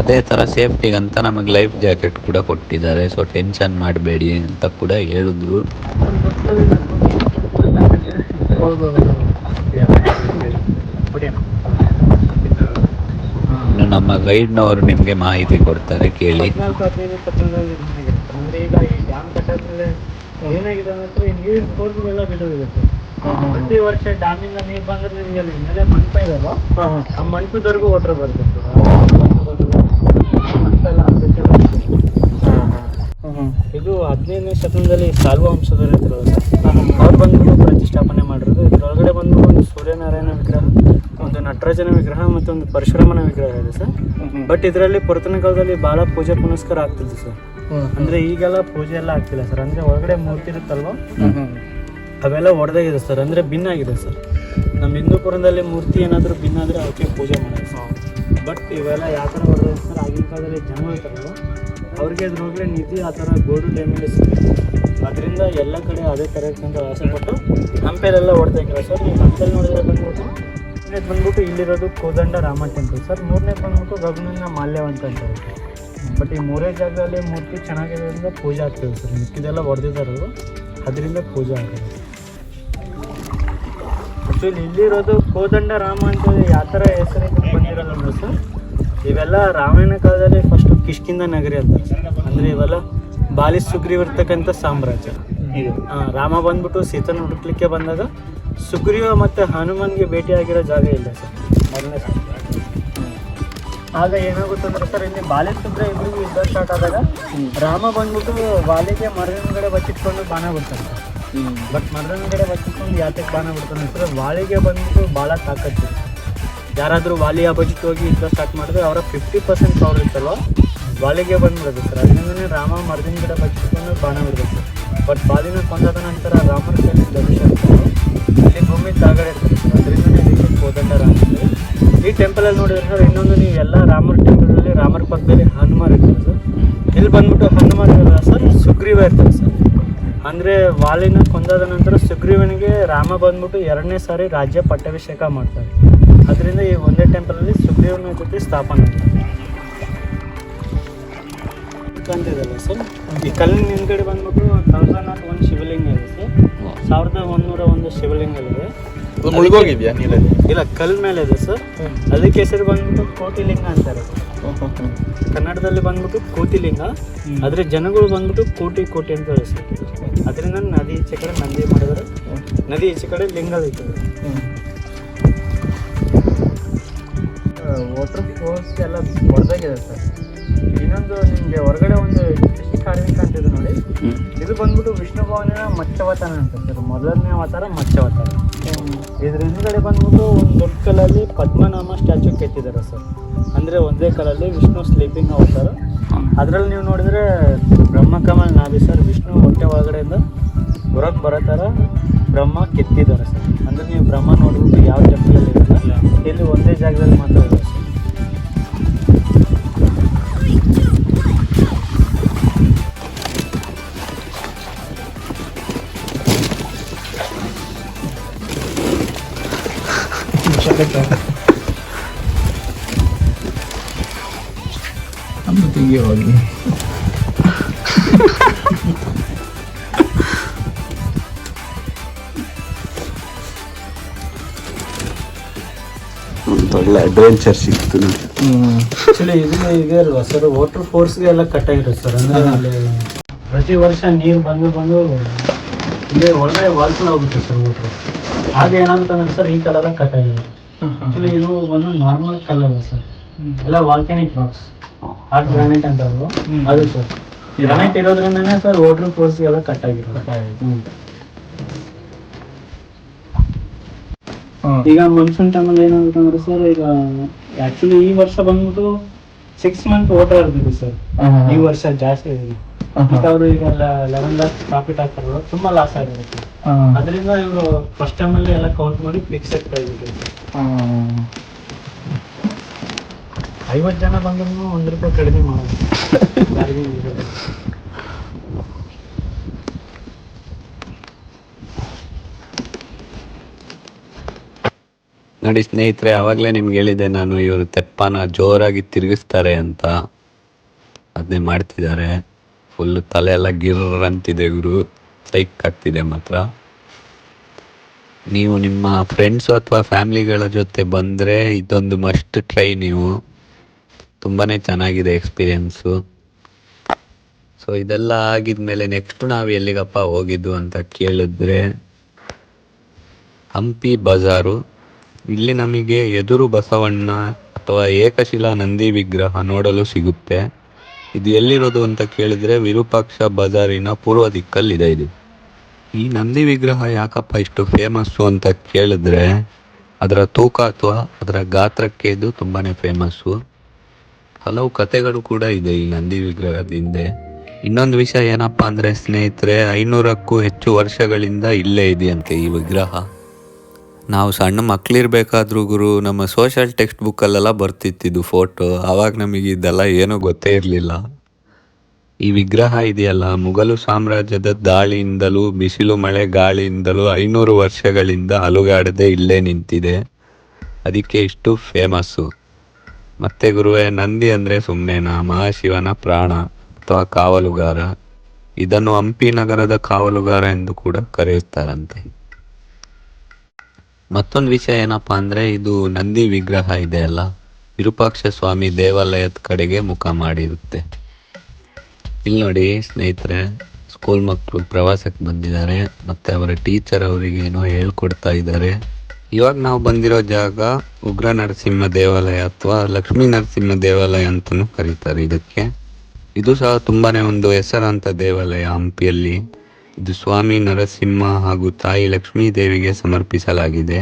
ಅದೇ ಥರ ಸೇಫ್ಟಿಗಂತ ನಮಗೆ ಲೈಫ್ ಜಾಕೆಟ್ ಕೂಡ ಕೊಟ್ಟಿದ್ದಾರೆ. ಸೊ ಟೆನ್ಷನ್ ಮಾಡಬೇಡಿ ಅಂತ ಕೂಡ ಹೇಳಿದ್ರು. ನಮ್ಮ ಗೈಡ್ನವರು ನಿಮಗೆ ಮಾಹಿತಿ ಕೊಡ್ತಾರೆ, ಕೇಳಿ. ಈಗ ಪ್ರತಿ ವರ್ಷ ಡ್ಯಾಮಿಂದ ನೀರು ಬಂದ್ರೆ ನಿಮಗೆ ಅಲ್ಲಿ ಮೇಲೆ ಮಂಟಪ ಇದಲ್ಲ ಆ ಮಂಟಪದವರೆಗೂ ವಾಟರ್ ಬರ್ತದೆ ಇದು ಹದಿನೈದನೇ ಶತಮಾನದಲ್ಲಿ ಸಾಲ್ವ ವಂಶದವರು ಇದ್ರು ಅವ್ರು ಬಂದ್ಬಿಟ್ಟು ಪ್ರತಿಷ್ಠಾಪನೆ ಮಾಡಿರೋದು. ಇದರೊಳಗಡೆ ಬಂದು ಒಂದು ಸೂರ್ಯನಾರಾಯಣ ವಿಗ್ರಹ ಒಂದು ನಟರಾಜನ ವಿಗ್ರಹ ಮತ್ತು ಒಂದು ಪರಶುರಾಮನ ವಿಗ್ರಹ ಇದೆ ಸರ್. ಬಟ್ ಇದರಲ್ಲಿ ಪುರಾತನ ಕಾಲದಲ್ಲಿ ಬಹಳ ಪೂಜೆ ಪುನಸ್ಕಾರ ಆಗ್ತಿತ್ತು ಸರ್. ಅಂದ್ರೆ ಈಗೆಲ್ಲ ಪೂಜೆ ಎಲ್ಲ ಆಗ್ತಿಲ್ಲ ಸರ್. ಅಂದ್ರೆ ಒಳಗಡೆ ಮೂರ್ತಿ ಇರುತ್ತಲ್ವಾ? ಅವೆಲ್ಲ ಒಡೆದಾಗಿದೆ ಸರ್, ಅಂದರೆ ಭಿನ್ನ ಆಗಿದೆ ಸರ್. ನಮ್ಮ ಹಿಂದೂಪುರದಲ್ಲಿ ಮೂರ್ತಿ ಏನಾದರೂ ಭಿನ್ನ ಆದರೆ ಅವಕ್ಕೆ ಪೂಜೆ ಮಾಡೋದು ಬಟ್ ಇವೆಲ್ಲ ಯಾವ ಥರ ಹೊಡೆದ ಸರ್, ಆಗಿನ ಕಾಲದಲ್ಲಿ ಜನ ಇರ್ತಾರಲ್ಲ ಅವ್ರಿಗೆ ಅದ್ರೊಳಗಡೆ ನಿಧಿ ಆ ಥರ ಗೋಲ್ಡ್ ಟೈಮಲ್ಲಿ ಸಿಗುತ್ತೆ ಅದರಿಂದ ಎಲ್ಲ ಕಡೆ ಅದೇ ಥರ ಅಂತ ಆಸೆ ಪಟ್ಟು ಹಂಪೆಲೆಲ್ಲ ಹೊಡೆದಾಗಿಲ್ಲ ಸರ್. ನೀವು ಹಂಪೆಲ್ ನೋಡಿದ್ರೆ ಬಂದ್ಬಿಟ್ಟು ಮೂರನೇದು ಬಂದ್ಬಿಟ್ಟು ಇಲ್ಲಿರೋದು ಕೋದಂಡ ರಾಮ ಟೆಂಪಲ್ ಸರ್. ಮೂರನೇ ಬಂದ್ಬಿಟ್ಟು ರಘುನಂದ ಮಾಲ್ಯವಂತ ಅಂತ ಇರುತ್ತೆ. ಬಟ್ ಈ ಮೂರೇ ಜಾಗದಲ್ಲಿ ಮೂರ್ತಿ ಚೆನ್ನಾಗಿರೋದ್ರಿಂದ ಪೂಜೆ ಆಗ್ತದೆ ಸರ್. ಮಿಕ್ಕಿದೆಲ್ಲ ಹೊಡೆದಿದ್ದಾರಲ್ಲ ಅದರಿಂದ ಪೂಜೆ ಆಗೋದು ಆ್ಯಕ್ಚುಲಿ ಇಲ್ಲಿರೋದು ಕೋದಂಡ ರಾಮ ಅಂತ ಯಾವ ಥರ ಹೆಸರು ಬಂದಿರಲ್ಲ ಅಂದ್ರೆ ಸರ್ ಇವೆಲ್ಲ ರಾಮಾಯಣ ಕಾಲದಲ್ಲಿ ಫಸ್ಟು ಕಿಷ್ಕಿಂದ ನಗರಿ ಅಂತ. ಅಂದರೆ ಇವೆಲ್ಲ ಬಾಲಿ ಸುಗ್ರೀವಿರ್ತಕ್ಕಂಥ ಸಾಮ್ರಾಜ್ಯ. ಇದು ರಾಮ ಬಂದ್ಬಿಟ್ಟು ಸೀತನ ಹುಡುಕ್ಲಿಕ್ಕೆ ಬಂದಾಗ ಸುಗ್ರೀವ ಮತ್ತು ಹನುಮನ್ಗೆ ಭೇಟಿಯಾಗಿರೋ ಜಾಗ ಇಲ್ಲ ಸರ್. ಮೊದಲನೇ. ಆಗ ಏನಾಗುತ್ತೆ ಅಂದ್ರೆ ಸರ್ ಇಲ್ಲಿ ಬಾಲಿ ಸುಗ್ರ ಇಬ್ಬರಿಗೂ ಯುದ್ಧ ಸ್ಟಾರ್ಟ್ ಆದಾಗ ರಾಮ ಬಂದ್ಬಿಟ್ಟು ಬಾಲಿಗೆ ಮರಗಡೆ ಬಚ್ಚಿಟ್ಕೊಂಡು ಬಾಣ ಬಿಡ್ತಾನೆ ಬಟ್ ಕಡೆ ಬಚ್ಚಿಕೊಂಡು ಯಾತಕ್ಕೆ ಬಾಣ ಬಿಡ್ತಾನೆ ಸರ್ ವಾಲಿಗೆ ಬಂದ್ಬಿಟ್ಟು ಭಾಳ ತಾಕತ್ತು ಯಾರಾದರೂ ವಾಲಿ ಅಪೋಸಿಟ್ ಹೋಗಿ ಯುದ್ಧ ಸ್ಟಾರ್ಟ್ ಮಾಡಿದ್ರೆ ಅವರ ಫಿಫ್ಟಿ ಪರ್ಸೆಂಟ್ ಪವರ್ ಇರ್ತಲ್ವ ವಾಲಿಗೆ ಬಂದ್ಬಿಡೋದು ಸರ್ ಅದರಿಂದನೇ ರಾಮ ಮರದಿನ ಗಿಡ ಬಚ್ಚಿಕೊಂಡು ಬಾಣ ಬಿಡಬೇಕು. ಬಟ್ ಬಾಲಿನ ಕೊಂದಾದ ನಂತರ ರಾಮನ ಕೈಲಿ ಇರ್ತದೆ ಇಲ್ಲಿ ಭೂಮಿ ತಾಗಡೆ ಇರ್ತದೆ ಸರ್ ಅದರಿಂದನೇ ಇದಕ್ಕೆ. ಈ ಟೆಂಪಲಲ್ಲಿ ನೋಡಿದ್ರೆ ಸರ್ ಇನ್ನೊಂದು ನೀವು ಎಲ್ಲ ರಾಮರ ಟೆಂಪಲಲ್ಲಿ ರಾಮರ ಪಕ್ಕದಲ್ಲಿ ಹನುಮಾರ್ ಇರ್ತದೆ ಸರ್ ಇಲ್ಲಿ ಬಂದ್ಬಿಟ್ಟು ಹನುಮಾರ್ ಇರಲ್ಲ ಸರ್ ಸುಗ್ರೀವ ಇರ್ತಾರೆ ಸರ್ ಅಂದರೆ ವಾಲಿನ ಕೊಂದಾದ ನಂತರ ಸುಗ್ರೀವನಿಗೆ ರಾಮ ಬಂದ್ಬಿಟ್ಟು ಎರಡನೇ ಸಾರಿ ರಾಜ್ಯ ಪಟ್ಟಾಭಿಷೇಕ ಮಾಡ್ತಾರೆ. ಅದರಿಂದ ಈ ಒಂದೇ ಟೆಂಪಲಲ್ಲಿ ಸುಗ್ರೀವನ ಜೊತೆ ಸ್ಥಾಪನೆ ಕಂತಿದಲ್ಲ ಸರ್ ಈ ಕಲ್ಲಿನ ಹಿಂದ್ಗಡೆ ಬಂದ್ಬಿಟ್ಟು ತೌಸಂಡ್ ನಾಟ್ ಒನ್ ಶಿವಲಿಂಗ ಇದೆ ಸರ್ ಸಾವಿರದ ಒಂದೂರ ಒಂದು ಶಿವಲಿಂಗಗಳಿವೆ ಮುಳುಗೋಗಿದ್ಯಾ? ಇಲ್ಲ ಕಲ್ ಮೇಲೆ ಇದೆ ಸರ್ ಅದಕ್ಕೆ ಹೆಸರು ಬಂದ್ಬಿಟ್ಟು ಕೋಟಿಲಿಂಗ ಅಂತಾರೆ. ಕನ್ನಡದಲ್ಲಿ ಬಂದ್ಬಿಟ್ಟು ಕೋಟಿಲಿಂಗ ಆದರೆ ಜನಗಳು ಬಂದ್ಬಿಟ್ಟು ಕೋಟಿ ಕೋಟಿ ಅಂತ ಹೆಸರು ಅದರಿಂದ ನದಿ ಈಚೆ ಕಡೆ ನಂದಿ ಮಾಡಿದ್ರೆ. ನದಿ ಈಚೆ ಕಡೆ ಲಿಂಗ ಇರ್ತದೆ ವಾಟರ್ ಫೋರ್ಸ್ ಎಲ್ಲ ಹೊಡೆದಾಗಿದೆ ಸರ್. ಇನ್ನೊಂದು ನಿಮಗೆ ಹೊರಗಡೆ ಒಂದು ಫಿಶ್ ಕಾರ್ವಿಂಗ್ ಅಂತಿದೆ ನೋಡಿ ಇದು ಬಂದ್ಬಿಟ್ಟು ವಿಷ್ಣು ಭವನಿನ ಮತ್ಸ್ಯವತಾರ ಅಂತ ಸರ್ ಮೊದಲನೇ ಅವತಾರ ಮತ್ಸ್ಯವತಾರ ಇದ್ರ ಹಿಂದ್ಗಡೆ ಬಂದ್ಬಿಟ್ಟು ಒಂದು ದೊಡ್ಡ ಕಲ್ಲಲ್ಲಿ ಪದ್ಮನಾಮ ಸ್ಟ್ಯಾಚು ಕೆತ್ತಿದ್ದಾರೆ ಸರ್ ಅಂದರೆ ಒಂದೇ ಕಲ್ಲಲ್ಲಿ ವಿಷ್ಣು ಸ್ಲೀಪಿಂಗ್ ಅವತಾರ. ಅದರಲ್ಲಿ ನೀವು ನೋಡಿದ್ರೆ ಬ್ರಹ್ಮಕಮಲ್ ನಾಭಿ ಸರ್ ವಿಷ್ಣು ಹೊಟ್ಟೆ ಒಳಗಡೆಯಿಂದ ಹೊರಗೆ ಬರೋ ಥರ ಬ್ರಹ್ಮ ಕೆತ್ತಿದ್ದಾರೆ ಸರ್ ಅಂದರೆ ನೀವು ಬ್ರಹ್ಮ ನೋಡ್ಬಿಟ್ಟು ಯಾವ ಟೆಂಪಲಲ್ಲಿ ಇರಲ್ಲ ಇಲ್ಲಿ ಒಂದೇ ಜಾಗದಲ್ಲಿ ಮಾತ್ರ ಇದೆ ಸರ್ ಹೋಗಿ. ಒಂದು ಒಳ್ಳೆ ಅಡ್ವೆಂಚರ್ ಸಿಕ್ತು ನೋಡಿ. ಆಕ್ಚುಲಿ ಇದು ಇದೆ ಅಲ್ವಾ ಸರ್? ವಾಟರ್ ಫೋರ್ಸ್ಗೆ ಎಲ್ಲ ಕಟ್ಟಾಗಿರುತ್ತೆ ಸರ್. ಅಂದ್ರೆ ಅಲ್ಲಿ ಪ್ರತಿ ವರ್ಷ ನೀರು ಬಂದು ಬಂದು ಇಲ್ಲಿ ಒಳ್ಳೆ ವಾಲ್ಸ್ನ ಹೋಗುತ್ತೆ ಸರ್ ವಾಟರ್ ಹಾಗೆ ಏನಾಗುತ್ತಂದ್ರೆ ಸರ್ ಈ ಕಲರ್ ಕಟ್ಟಾಗಿದೆ ಆಕ್ಚುಲಿ ಇದು ಒಂದು ನಾರ್ಮಲ್ ಕಲರ್ ಸರ್ ಎಲ್ಲ ವಾಲ್ಕ್ಯಾನಿಕ್ ರಾಕ್ಸ್ ಹಾರ್ಟ್ ಗ್ರಾನೈಟ್ ಅಂತ ಅದು ಸರ್ ಗ್ರಾನೈಟ್ ಇರೋದ್ರಿಂದನೇ ಸರ್ ವಾಟರ್ ಫೋರ್ಸ್ ಎಲ್ಲ ಕಟ್ಟಾಗಿರೋದು ಹ್ಮ್. ಈಗ ಮನ್ಸೂನ್ ಟೈಮಲ್ಲಿ ಏನಾಗುತ್ತೆ ಅಂದ್ರೆ ಸರ್ ಈಗ ಆಕ್ಚುಲಿ ಈ ವರ್ಷ ಬಂದ್ಬಿಟ್ಟು ಸಿಕ್ಸ್ ಮಂತ್ ವಾಟರ್ ಇರ್ಬೇಕು ಸರ್ ಈ ವರ್ಷ ಜಾಸ್ತಿ ಇದೆ ಅವರು ಈಗ ಲೆವೆನ್ ಲ್ಯಾಕ್ಸ್ ಪ್ರಾಫಿಟ್ ಆಗ್ತಾರಲ್ಲ ತುಂಬಾ ಲಾಸ್ ಆಗಿರುತ್ತೆ ಅದರಿಂದ ಇವರು ಫಸ್ಟ್ ಟೈಮ್ ಅಲ್ಲಿ ಎಲ್ಲ ಕೌಂಟ್ ಮಾಡಿ ಫಿಕ್ಸೆಡ್ ಪ್ರೈಸ್ ಐವತ್ತು ಜನ ಬಂದ್ರು ಒಂದ್ ರೂಪಾಯಿ ಕಡಿಮೆ ಮಾಡೋದು. ನಡಿ. ನೋಡಿ ಸ್ನೇಹಿತರೆ ಆವಾಗಲೇ ನಿಮ್ಗೆ ಹೇಳಿದೆ ನಾನು ಇವರು ತೆಪ್ಪನ ಜೋರಾಗಿ ತಿರುಗಿಸ್ತಾರೆ ಅಂತ. ಅದನ್ನೇ ಮಾಡ್ತಿದ್ದಾರೆ. ಫುಲ್ ತಲೆ ಎಲ್ಲ ಗಿರ್. ಅಂತಿದೆ ಗುರು ಸೈಕ್ ಆಗ್ತಿದೆ ಮಾತ್ರ. ನೀವು ನಿಮ್ಮ ಫ್ರೆಂಡ್ಸು ಅಥವಾ ಫ್ಯಾಮಿಲಿಗಳ ಜೊತೆ ಬಂದರೆ ಇದೊಂದು ಮಸ್ಟ್ ಟ್ರೈ ನೀವು. ತುಂಬಾ ಚೆನ್ನಾಗಿದೆ ಎಕ್ಸ್ಪೀರಿಯೆನ್ಸು ಸೊ ಇದೆಲ್ಲ ಆಗಿದ ಮೇಲೆ ನೆಕ್ಸ್ಟ್ ನಾವು ಎಲ್ಲಿಗಪ್ಪ ಹೋಗಿದ್ದು ಅಂತ ಕೇಳಿದ್ರೆ, ಹಂಪಿ ಬಜಾರು. ಇಲ್ಲಿ ನಮಗೆ ಎದುರು ಬಸವಣ್ಣ ಅಥವಾ ಏಕಶಿಲಾ ನಂದಿ ವಿಗ್ರಹ ನೋಡಲು ಸಿಗುತ್ತೆ. ಇದು ಎಲ್ಲಿರೋದು ಅಂತ ಕೇಳಿದ್ರೆ ವಿರೂಪಾಕ್ಷ ಬಜಾರಿನ ಪೂರ್ವ ದಿಕ್ಕಲ್ಲಿದೆ ಇದು. ಈ ನಂದಿ ವಿಗ್ರಹ ಯಾಕಪ್ಪ ಇಷ್ಟು ಫೇಮಸ್ಸು ಅಂತ ಕೇಳಿದ್ರೆ ಅದರ ತೂಕ ಅಥವಾ ಅದರ ಗಾತ್ರಕ್ಕೆ ಇದು ತುಂಬಾ ಫೇಮಸ್ಸು ಹಲವು ಕಥೆಗಳು ಕೂಡ ಇದೆ ಈ ನಂದಿ ವಿಗ್ರಹದ ಹಿಂದೆ ಇನ್ನೊಂದು ವಿಷಯ ಏನಪ್ಪಾ ಅಂದರೆ ಸ್ನೇಹಿತರೆ, ಐನೂರಕ್ಕೂ ಹೆಚ್ಚು ವರ್ಷಗಳಿಂದ ಇಲ್ಲೇ ಇದೆಯಂತೆ ಈ ವಿಗ್ರಹ. ನಾವು ಸಣ್ಣ ಮಕ್ಳಿರ್ಬೇಕಾದ್ರೂ ಗುರು, ನಮ್ಮ ಸೋಷಲ್ ಟೆಕ್ಸ್ಟ್ ಬುಕ್ಕಲ್ಲೆಲ್ಲ ಬರ್ತಿತ್ತಿದ್ದು ಫೋಟೋ ಆವಾಗ ನಮಗೆ ಇದೆಲ್ಲ ಏನೂ ಗೊತ್ತೇ ಇರಲಿಲ್ಲ. ಈ ವಿಗ್ರಹ ಇದೆಯಲ್ಲ, ಮುಘಲು ಸಾಮ್ರಾಜ್ಯದ ದಾಳಿಯಿಂದಲೂ, ಬಿಸಿಲು ಮಳೆ ಗಾಳಿಯಿಂದಲೂ ಐನೂರು ವರ್ಷಗಳಿಂದ ಅಲುಗಾಡದೆ ಇಲ್ಲೇ ನಿಂತಿದೆ. ಅದಕ್ಕೆ ಇಷ್ಟು ಫೇಮಸ್ಸು ಮತ್ತೆ ಗುರುವೆ, ನಂದಿ ಅಂದರೆ ಸುಮ್ಮನೆನಾ ಮಹಾಶಿವನ ಪ್ರಾಣ ಅಥವಾ ಕಾವಲುಗಾರ? ಇದನ್ನು ಹಂಪಿ ನಗರದ ಕಾವಲುಗಾರ ಎಂದು ಕೂಡ ಕರೆಯುತ್ತಾರಂತೆ. ಮತ್ತೊಂದು ವಿಷಯ ಏನಪ್ಪಾ ಅಂದ್ರೆ ಇದು ನಂದಿ ವಿಗ್ರಹ ಇದೆ ಅಲ್ಲ? ವಿರೂಪಾಕ್ಷ ಸ್ವಾಮಿ ದೇವಾಲಯದ ಕಡೆಗೆ ಮುಖ ಮಾಡಿರುತ್ತೆ. ಇಲ್ಲಿ ನೋಡಿ ಸ್ನೇಹಿತರೆ ಸ್ಕೂಲ್ ಮಕ್ಕಳು ಪ್ರವಾಸಕ್ಕೆ ಬಂದಿದ್ದಾರೆ, ಮತ್ತೆ ಅವರ ಟೀಚರ್ ಅವರಿಗೆ ಏನೋ ಹೇಳ್ಕೊಡ್ತಾ ಇದ್ದಾರೆ. ಇವಾಗ ನಾವು ಬಂದಿರೋ ಜಾಗ ಉಗ್ರ ನರಸಿಂಹ ದೇವಾಲಯ ಅಥವಾ ಲಕ್ಷ್ಮೀ ನರಸಿಂಹ ದೇವಾಲಯ ಅಂತಲೂ ಕರೀತಾರೆ ಇದಕ್ಕೆ. ಇದು ಸಹ ತುಂಬಾನೇ ಒಂದು ಹೆಸರಾಂತ ದೇವಾಲಯ ಹಂಪಿಯಲ್ಲಿ. ಇದು ಸ್ವಾಮಿ ನರಸಿಂಹ ಹಾಗೂ ತಾಯಿ ಲಕ್ಷ್ಮೀ ದೇವಿಗೆ ಸಮರ್ಪಿಸಲಾಗಿದೆ.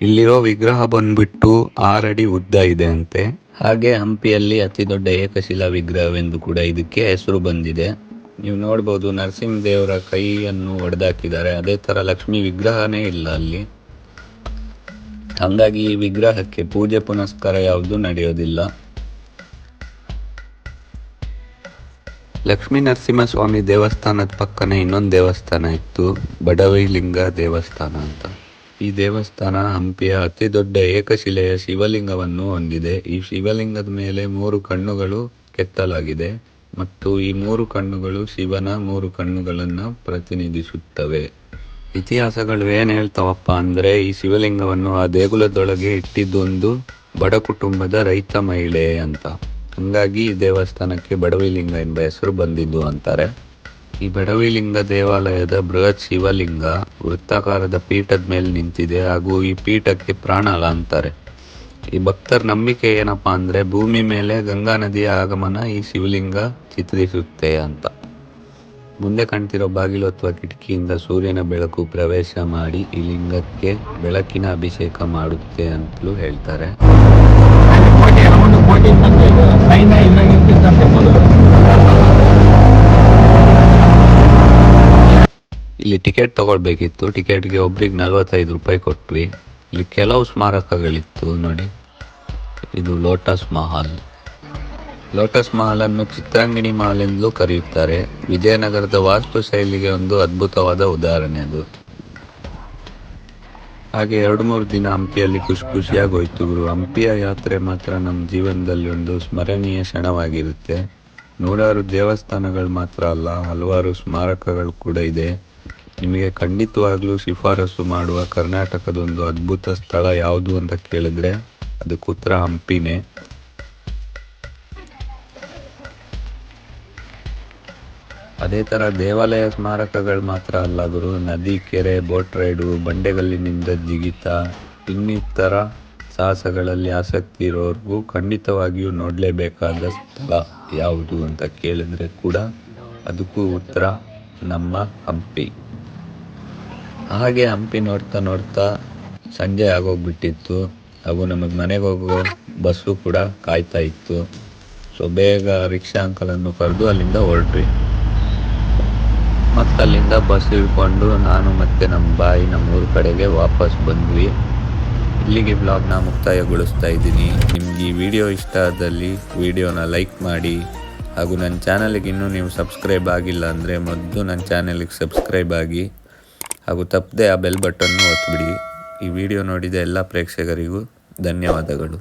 ಇಲ್ಲಿರೋ ವಿಗ್ರಹ ಬಂದ್ಬಿಟ್ಟು ಆರಡಿ ಉದ್ದ ಇದೆ ಅಂತೆ. ಹಾಗೆ ಹಂಪಿಯಲ್ಲಿ ಅತಿ ದೊಡ್ಡ ಏಕಶಿಲಾ ವಿಗ್ರಹವೆಂದು ಕೂಡ ಇದಕ್ಕೆ ಹೆಸರು ಬಂದಿದೆ. ನೀವು ನೋಡ್ಬೋದು ನರಸಿಂಹ ದೇವರ ಕೈಯನ್ನು ಒಡೆದಾಕಿದ್ದಾರೆ. ಅದೇ ಥರ ಲಕ್ಷ್ಮಿ ವಿಗ್ರಹನೇ ಇಲ್ಲ ಅಲ್ಲಿ. ಹಂಗಾಗಿ ಈ ವಿಗ್ರಹಕ್ಕೆ ಪೂಜೆ ಪುನಸ್ಕಾರ ಯಾವುದು ನಡೆಯೋದಿಲ್ಲ. ಲಕ್ಷ್ಮೀ ನರಸಿಂಹಸ್ವಾಮಿ ದೇವಸ್ಥಾನದ ಪಕ್ಕನೆ ಇನ್ನೊಂದು ದೇವಸ್ಥಾನ ಇತ್ತು, ಬಡವೈಲಿಂಗ ದೇವಸ್ಥಾನ ಅಂತ. ಈ ದೇವಸ್ಥಾನ ಹಂಪಿಯ ಅತಿ ದೊಡ್ಡ ಏಕಶಿಲೆಯ ಶಿವಲಿಂಗವನ್ನು ಹೊಂದಿದೆ. ಈ ಶಿವಲಿಂಗದ ಮೇಲೆ ಮೂರು ಕಣ್ಣುಗಳು ಕೆತ್ತಲಾಗಿದೆ ಮತ್ತು ಈ ಮೂರು ಕಣ್ಣುಗಳು ಶಿವನ ಮೂರು ಕಣ್ಣುಗಳನ್ನು ಪ್ರತಿನಿಧಿಸುತ್ತವೆ. ಇತಿಹಾಸಗಳು ಏನು ಹೇಳ್ತಾವಪ್ಪ ಅಂದ್ರೆ, ಈ ಶಿವಲಿಂಗವನ್ನು ಆ ದೇಗುಲದೊಳಗೆ ಇಟ್ಟಿದ್ದೊಂದು ಬಡ ಕುಟುಂಬದ ರೈತ ಮಹಿಳೆ ಅಂತ. ಹಂಗಾಗಿ ಈ ದೇವಸ್ಥಾನಕ್ಕೆ ಬಡವಿಲಿಂಗ ಎಂಬ ಹೆಸರು ಬಂದಿದ್ದು ಅಂತಾರೆ. ಈ ಬಡವಿಲಿಂಗ ದೇವಾಲಯದ ಬೃಹತ್ ಶಿವಲಿಂಗ ವೃತ್ತಾಕಾರದ ಪೀಠದ ಮೇಲೆ ನಿಂತಿದೆ ಹಾಗೂ ಈ ಪೀಠಕ್ಕೆ ಪ್ರಾಣಾಳ ಅಂತಾರೆ ಈ ಭಕ್ತರ ನಂಬಿಕೆ ಏನಪ್ಪಾ ಅಂದ್ರೆ ಭೂಮಿ ಮೇಲೆ ಗಂಗಾ ನದಿಯ ಆಗಮನ ಈ ಶಿವಲಿಂಗ ಚಿತ್ರಿಸುತ್ತೆ ಅಂತ. ಮುಂದೆ ಕಾಣ್ತಿರೋ ಬಾಗಿಲು ಅಥವಾ ಕಿಟಕಿಯಿಂದ ಸೂರ್ಯನ ಬೆಳಕು ಪ್ರವೇಶ ಮಾಡಿ ಈ ಲಿಂಗಕ್ಕೆ ಬೆಳಕಿನ ಅಭಿಷೇಕ ಮಾಡುತ್ತೆ ಅಂತಲೂ ಹೇಳ್ತಾರೆ. ಇದು ಸೈನ್ಯ ಇಲ್ಲಿ ಟಿಕೆಟ್ ತಗೊಳ್ಬೇಕಿತ್ತು. ಟಿಕೆಟ್ಗೆ ಒಬ್ರಿಗೆ ನಲ್ವತ್ತೈದು ರೂಪಾಯಿ ಕೊಟ್ವಿ. ಇಲ್ಲಿ ಕೆಲವು ಸ್ಮಾರಕಗಳಿತ್ತು ನೋಡಿ. ಇದು ಲೋಟಸ್ ಮಹಲ್. ಲೋಟಸ್ ಮಹಲ್ ಅನ್ನು ಚಿತ್ರಾಂಗಿಣಿ ಮಹಲ್ ಎಂದು ಕರೆಯುತ್ತಾರೆ. ವಿಜಯನಗರದ ವಾಸ್ತು ಶೈಲಿಗೆ ಒಂದು ಅದ್ಭುತವಾದ ಉದಾಹರಣೆ ಅದು. ಹಾಗೆ ಎರಡು ಮೂರು ದಿನ ಹಂಪಿಯಲ್ಲಿ ಖುಷಿ ಖುಷಿಯಾಗಿ ಹೋಯ್ತು ಗುರು. ಹಂಪಿಯ ಯಾತ್ರೆ ಮಾತ್ರ ನಮ್ಮ ಜೀವನದಲ್ಲಿ ಒಂದು ಸ್ಮರಣೀಯ ಕ್ಷಣವಾಗಿರುತ್ತೆ. ನೂರಾರು ದೇವಸ್ಥಾನಗಳು ಮಾತ್ರ ಅಲ್ಲ, ಹಲವಾರು ಸ್ಮಾರಕಗಳು ಕೂಡ ಇದೆ. ನಿಮಗೆ ಖಂಡಿತವಾಗ್ಲೂ ಶಿಫಾರಸು ಮಾಡುವ ಕರ್ನಾಟಕದ ಒಂದು ಅದ್ಭುತ ಸ್ಥಳ ಯಾವುದು ಅಂತ ಕೇಳಿದ್ರೆ, ಅದಕ್ಕೆ ಉತ್ತರ ಹಂಪಿನೇ. ಅದೇ ತರ ದೇವಾಲಯ ಸ್ಮಾರಕಗಳು ಮಾತ್ರ ಅಲ್ಲ, ಗುರು. ನದಿ, ಕೆರೆ, ಬೋಟ್ ರೈಡು ಬಂಡೆಗಲ್ಲಿನಿಂದ ಜಿಗಿತ, ಇನ್ನಿತರ ಸಾಹಸಗಳಲ್ಲಿ ಆಸಕ್ತಿ ಇರೋರ್ಗು ಖಂಡಿತವಾಗಿಯೂ ನೋಡಲೇಬೇಕಾದ ಸ್ಥಳ ಯಾವುದು ಅಂತ ಕೇಳಿದ್ರೆ ಕೂಡ ಅದಕ್ಕೂ ಉತ್ತರ ನಮ್ಮ ಹಂಪಿ. ಹಾಗೆ ಹಂಪಿ ನೋಡ್ತಾ ನೋಡ್ತಾ ಸಂಜೆ ಆಗೋಗ್ಬಿಟ್ಟಿತ್ತು. ಹಾಗೂ ನಮಗೆ ಮನೆಗೆ ಹೋಗೋ ಬಸ್ಸು ಕೂಡ ಕಾಯ್ತಾ ಇತ್ತು. ಸೊ, ಬೇಗ ರಿಕ್ಷಾ ಅಂಕಲನ್ನು ಕರೆದು ಅಲ್ಲಿಂದ ಹೊರಟ್ವಿ. ಮತ್ತು ಅಲ್ಲಿಂದ ಬಸ್ ಹಿಡ್ಕೊಂಡು ನಾನು ಮತ್ತು ನಮ್ಮ ಬಾಯಿ ನಮ್ಮೂರ ಕಡೆಗೆ ವಾಪಸ್ ಬಂದ್ವಿ. ಇಲ್ಲಿಗೆ ಬ್ಲಾಗ್ನ ಮುಕ್ತಾಯಗೊಳಿಸ್ತಾ ಇದ್ದೀನಿ. ನಿಮ್ಗೆ ಈ ವಿಡಿಯೋ ಇಷ್ಟ ಆದಲ್ಲಿ ವಿಡಿಯೋನ ಲೈಕ್ ಮಾಡಿ. ಹಾಗೂ ನನ್ನ ಚಾನಲಿಗೆ ಇನ್ನೂ ನೀವು ಸಬ್ಸ್ಕ್ರೈಬ್ ಆಗಿಲ್ಲ ಅಂದರೆ ಮೊದಲು ನನ್ನ ಚಾನಲಿಗೆ ಸಬ್ಸ್ಕ್ರೈಬ್ ಆಗಿ. ಹಾಗೂ ತಪ್ಪದೆ ಆ ಬೆಲ್ ಬಟನ್ನು ಒತ್ತಿಬಿಡಿ ಈ ವಿಡಿಯೋ ನೋಡಿದ ಎಲ್ಲ ಪ್ರೇಕ್ಷಕರಿಗೂ ಧನ್ಯವಾದಗಳು.